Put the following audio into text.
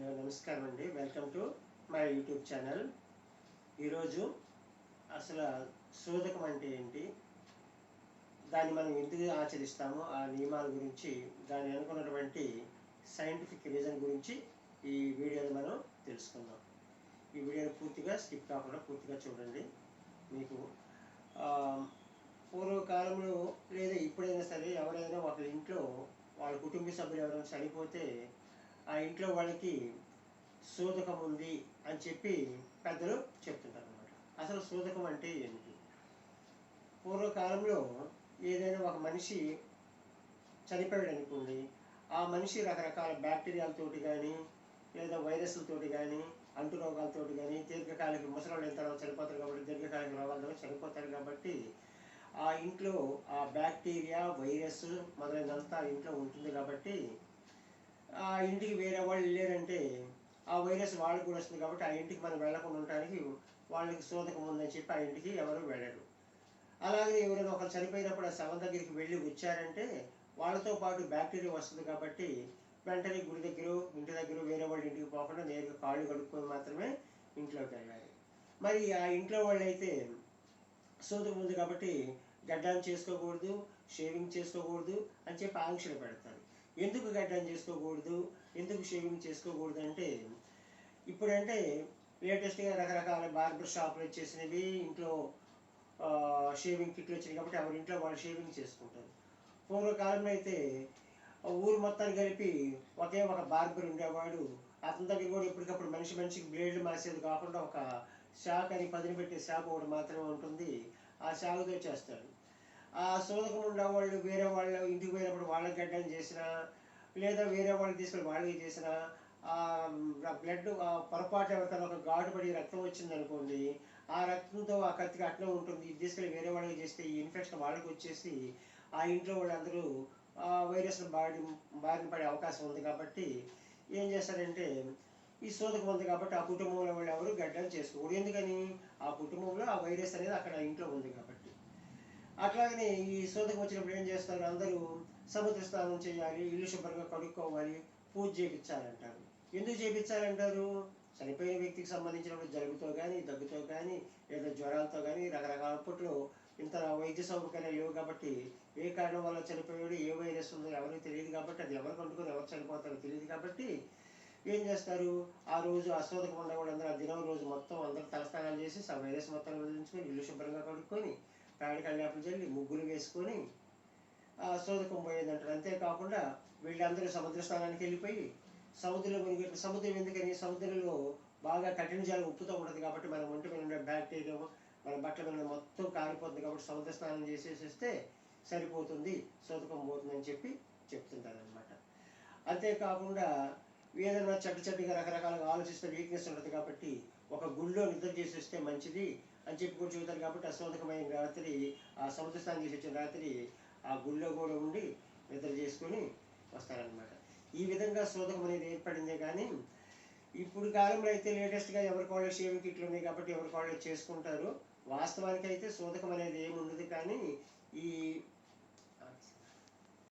నమస్కారం అండి welcome to my YouTube channel ఈరోజు అసలు శోధకం అంటే ఏంటి? దాన్ని మనం ఎందుకు ఆచరిస్తాము? ఆ నియమాల గురించి దాని అనుకున్నటువంటి సైంటిఫిక్ రీజన్ గురించి ఈ వీడియోని మనం తెలుసుకుందాం. ఈ వీడియోని పూర్తిగా స్కిప్ కాకుండా పూర్తిగా చూడండి. మీకు పూర్వకాలంలో లేదా ఇప్పుడైనా సరే ఎవరైనా ఒక ఇంట్లో వాళ్ళ కుటుంబ సభ్యులు ఎవరైనా చనిపోతే ఆ ఇంట్లో వాళ్ళకి సూదకం ఉంది అని చెప్పి పెద్దలు చెప్తుంటారు అనమాట అసలు సూదకం అంటే ఏమిటి? పూర్వకాలంలో ఏదైనా ఒక మనిషి చనిపోయాడు అనుకోండి ఆ మనిషి రకరకాల బ్యాక్టీరియాలతోటి కానీ లేదా వైరస్లతోటి కానీ అంటు రోగాలతోటి కానీ దీర్ఘకాలిక ముసలాళ్ళు ఎంత చనిపోతారు కాబట్టి దీర్ఘకాలిక రోగాలతో చనిపోతారు కాబట్టి ఆ ఇంట్లో ఆ బ్యాక్టీరియా వైరస్ మొదలైనంతా ఇంట్లో ఉంటుంది కాబట్టి ఆ ఇంటికి వేరే వాళ్ళు లేరంటే ఆ వైరస్ వాళ్ళకి కూడా వస్తుంది కాబట్టి ఆ ఇంటికి మనం వెళ్ళకుండా ఉండడానికి వాళ్ళకి శోధకం ఉందని చెప్పి ఆ ఇంటికి ఎవరు వెళ్ళరు. అలాగే ఎవరైనా ఒకరు చనిపోయినప్పుడు ఆ శవం దగ్గరికి వెళ్ళి వచ్చారంటే వాళ్ళతో పాటు బ్యాక్టీరియా వస్తుంది కాబట్టి వెంటనే గుడి దగ్గర ఇంటి దగ్గర వేరే వాళ్ళ ఇంటికి పోకుండా నేరుగా కాళ్ళు కడుక్కొని మాత్రమే ఇంట్లోకి వెళ్ళాలి. మరి ఆ ఇంట్లో వాళ్ళు అయితే సోదరం ఉంది కాబట్టి గడ్డాన్ని చేసుకోకూడదు షేవింగ్ చేసుకోకూడదు అని చెప్పి ఆంక్షలు పెడతారు. ఎందుకు గడ్డం చేసుకోకూడదు? ఎందుకు షేవింగ్ చేసుకోకూడదు అంటే ఇప్పుడంటే లేటెస్ట్గా రకరకాల బార్బర్ షాపులు వచ్చేసినవి ఇంట్లో షేవింగ్ కిట్లు వచ్చినాయి కాబట్టి ఎవరి ఇంట్లో వాళ్ళు షేవింగ్ చేసుకుంటారు. పూర్వకాలంలో అయితే ఊరు మొత్తాన్ని కలిపి ఒకే ఒక బార్బర్ ఉండేవాడు. అతని దగ్గర కూడా ఎప్పటికప్పుడు మనిషి మనిషికి బ్లేడ్లు మాసేది కాకుండా ఒక షాక్ అని పదిని పెట్టే షాక్ ఒకటి మాత్రమే ఉంటుంది. ఆ షాకుతో చేస్తాడు. ఆ సోదకం ఉండేవాళ్ళు వేరే వాళ్ళు ఇంటికి పోయినప్పుడు వాళ్ళకి గడ్డం చేసినా లేదా వేరే వాళ్ళు తీసుకొని వాళ్ళకి చేసినా ఆ బ్లడ్ పొరపాటు ఎవరికైనా ఒక ఘాటు పడి రక్తం వచ్చింది అనుకోండి ఆ రక్తంతో ఆ కత్తికి అట్లా ఉంటుంది. ఇది తీసుకెళ్ళి వేరే వాళ్ళకి చేస్తే ఈ ఇన్ఫెక్షన్ వాళ్ళకి వచ్చేసి ఆ ఇంట్లో వాళ్ళందరూ ఆ వైరస్ బారి బారిన పడే అవకాశం ఉంది కాబట్టి ఏం చేస్తారంటే ఈ సోదకం ఉంది కాబట్టి ఆ కుటుంబంలో వాళ్ళు ఎవరు గడ్డలు చేసుకోకూడదు. ఎందుకని? ఆ కుటుంబంలో ఆ వైరస్ అనేది అక్కడ ఇంట్లో ఉంది కాబట్టి. అట్లాగనే ఈ శోధకు వచ్చినప్పుడు ఏం చేస్తారు? అందరూ సముద్ర స్నానం చేయాలి ఇల్లు శుభ్రంగా కడుక్కోవాలి పూజ చేయించాలంటారు. ఎందుకు చేయించాలంటారు? చనిపోయిన వ్యక్తికి సంబంధించినప్పుడు జలుబుతో కానీ దగ్గుతో కానీ లేదా జ్వరాలతో కానీ రకరకాల అప్పట్లో ఇంత వైద్య సౌకర్యాలు లేవు కాబట్టి ఏ కారణం వల్ల చనిపోయాడు ఏ వైరస్ ఉందో ఎవరికి తెలియదు కాబట్టి అది ఎవరు అంటుకొని ఎవరు చనిపోతారో తెలియదు కాబట్టి ఏం చేస్తారు? ఆ రోజు అశోధకం కూడా అందరూ ఆ దినం రోజు మొత్తం అందరూ తలస్నానాలు చేసి ఆ వైరస్ మొత్తం వదిలించుకొని ఇల్లు శుభ్రంగా కడుక్కొని పేడ కళ్ళాపులు చల్లి ముగ్గులు వేసుకొని సోదకం శోధకం పోయేదంటారు. అంతేకాకుండా వీళ్ళందరూ సముద్ర స్నానానికి వెళ్ళిపోయి సముద్రంలో మునిగి సముద్రం ఎందుకని? సముద్రంలో బాగా కఠిన జలం ఉప్పుతో ఉంటుంది కాబట్టి మన ఒంటి మీద ఉండే బ్యాక్టీరియా మన బట్టల మీద మొత్తం కారిపోతుంది కాబట్టి సముద్ర స్నానం చేసేసేస్తే సరిపోతుంది శోధకం పోతుందని చెప్పి చెప్తుంటారు అనమాట అంతేకాకుండా ఏదైనా చెడ్డ చెడ్డగా రకరకాలుగా ఆలోచిస్తే వీక్నెస్ ఉంటుంది కాబట్టి ఒక గుళ్ళో నిద్ర చేసేస్తే మంచిది అని చెప్పి కూడా చెబుతారు కాబట్టి అశోధకమైన రాత్రి ఆ సముద్ర స్నానం చేసి వచ్చిన రాత్రి ఆ గుళ్ళో కూడా ఉండి నిద్ర చేసుకొని వస్తారనమాట ఈ విధంగా శోధకం అనేది ఏర్పడిందే కానీ ఇప్పుడు కాలంలో అయితే లేటెస్ట్గా ఎవరి కాలేజ్ షేవింగ్ కిట్లు ఉన్నాయి కాబట్టి ఎవరి కాలేజ్ చేసుకుంటారు? వాస్తవానికి అయితే శోధకం అనేది ఏమి ఉండదు కానీ ఈ